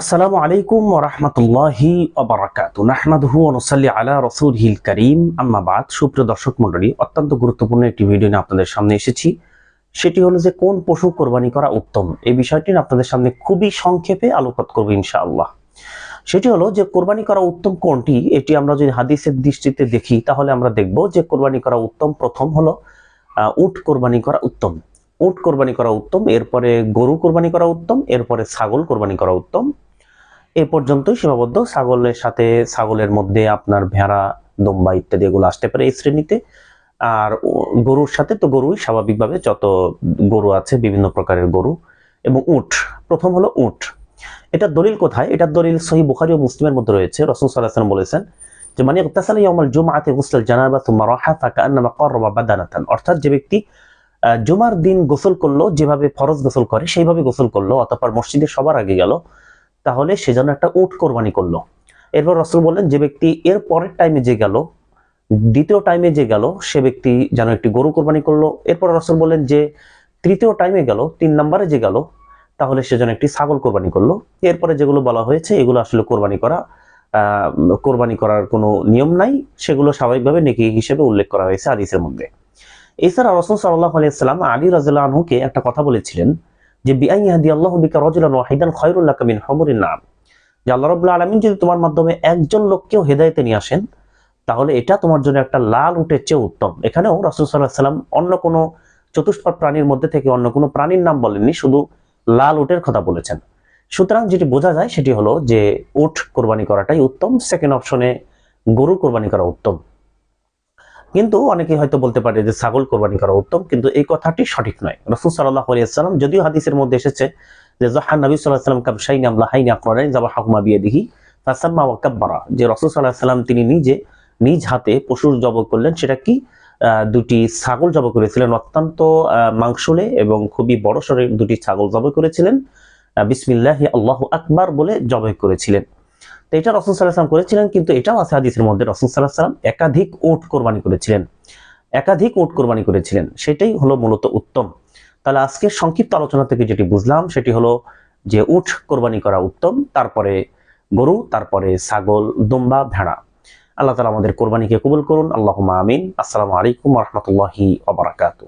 আসসালামু আলাইকুম ওরহমতুল্লাহি ওবরাকাতু নাহমাদুহু ওয়া নুসাল্লি আলা রাসূলিহিল কারীম। আম্মা বাদ। সুপ্রিয় দর্শক মণ্ডলী, অত্যন্ত গুরুত্বপূর্ণ একটি ভিডিও নিয়ে আপনাদের সামনে এসেছি। সেটি হলো যে কোন পশু কোরবানি করা উত্তম? এই বিষয়টি আপনাদের সামনে খুবই সংক্ষেপে আলোকপাত করব ইনশাআল্লাহ। সেটি হলো যে কোরবানি করা উত্তম কোনটি? এটি আমরা যদি হাদিসের দৃষ্টিতে দেখি, তাহলে আমরা দেখব যে কোরবানি করা উত্তম প্রথম হলো উট কোরবানি করা উত্তম। উট কোরবানি করা উত্তম, এরপরে গরু কোরবানি করা উত্তম, এরপরে ছাগল কোরবানি করা উত্তম। এ পর্যন্তই সীমাবদ্ধ। ছাগলের সাথে, ছাগলের মধ্যে আপনার ভেড়া, দম্বা ইত্যাদি এগুলো আসতে পারে এই শ্রেণীতে। আর গরুর সাথে তো গরুই স্বাভাবিকভাবে যত গরু আছে, বিভিন্ন প্রকারের গরু এবং উট। প্রথম হলো উট। এটা দলিল কোথায়? এটা দলিল সহি বুখারি ও মুসলিমের মধ্যে রয়েছে। রসুল সাল্লাহ বলেছেন যে মানে ইগতাসালা ইয়াউমাল জুমআতি গুসলাল জানাবা থুম্মা রাহা ফাকান্নামা qarraba বাদানাতান। অর্থাৎ যে ব্যক্তি জুমার দিন গোসল করল, যেভাবে ফরজ গোসল করে, সেইভাবে গোসল করল, অতঃপর মসজিদে সবার আগে গেল। তাহলে সে যেন একটা উট কোরবানি করল। এরপর রসুল বললেন, যে ব্যক্তি এর পরের টাইমে যে গেল, দ্বিতীয় টাইমে যে গেল, সে ব্যক্তি যেন একটি গরু কোরবানি করল। এরপর রসুল বললেন, যে তৃতীয় টাইমে গেল, তিন নম্বরে যে গেল, তাহলে সে যেন একটি ছাগল কোরবানি করল। এরপরে যেগুলো বলা হয়েছে, এগুলো আসলে কোরবানি করা কোরবানি করার কোনো নিয়ম নাই। সেগুলো স্বাভাবিকভাবে নেকি হিসেবে উল্লেখ করা হয়েছে হাদিসের মধ্যে। এছাড়া রসুল সাল্লাহ আলিয়াল্লাম আলী আনহুকে একটা কথা বলেছিলেন যে বিআই হাদি আল্লাহ বিকা রজুলান ওয়াহিদান খয়রুল্লাহ কামিন হমরিন নাম। যে আল্লাহ রবুল্লাহ আলমিন যদি তোমার মাধ্যমে একজন লোককেও হেদায়তে নিয়ে আসেন, তাহলে এটা তোমার জন্য একটা লাল উটের চেয়ে উত্তম। এখানেও রসুল সাল্লাহ সাল্লাম অন্য কোনো চতুষ্পদ প্রাণীর মধ্যে থেকে অন্য কোনো প্রাণীর নাম বলেননি, শুধু লাল উটের কথা বলেছেন। সুতরাং যেটি বোঝা যায় সেটি হলো যে উট কোরবানি করাটাই উত্তম সেকেন্ড অপশনে গরু কোরবানি করা উত্তম। কিন্তু অনেকে হয়তো বলতে পারে যে ছাগল কোরবানি করা উত্তম, কিন্তু এই কথাটি সঠিক নয়। রসুল সাল্লাহ আলিয়াল্লাম যদিও হাদিসের মধ্যে এসেছে যে জহান নবী সাল্লাহ সাল্লাম কাবসাইন আমলা হাইন আকরাইন জাবা হাকুমা বিয়ে দিহি ফাসাম্মা ওয়াকাব্বারা যে রসুল সাল্লাহ সাল্লাম তিনি নিজে নিজ হাতে পশুর জব করলেন, সেটা কি? দুটি ছাগল জব করেছিলেন, অত্যন্ত মাংসলে এবং খুবই বড় সড়ে দুটি ছাগল জব করেছিলেন। বিসমিল্লাহি আল্লাহ আকবার বলে জবাই করেছিলেন। তো এটা রসুল সাল্লাহ সাল্লাম করেছিলেন, কিন্তু এটাও আছে হাদিসের মধ্যে রসুল সাল্লাহ সাল্লাম একাধিক ওট কোরবানি করেছিলেন। একাধিক ওট কোরবানি করেছিলেন। সেটাই হলো মূলত উত্তম। তাহলে আজকের সংক্ষিপ্ত আলোচনা থেকে যেটি বুঝলাম, সেটি হলো যে উট কোরবানি করা উত্তম, তারপরে গরু, তারপরে ছাগল, দুম্বা, ভেড়া। আল্লাহ তালা আমাদের কোরবানিকে কবুল করুন। আল্লাহ আমিন। আসসালামু আলাইকুম রহমতুল্লাহি ওবরাকাতু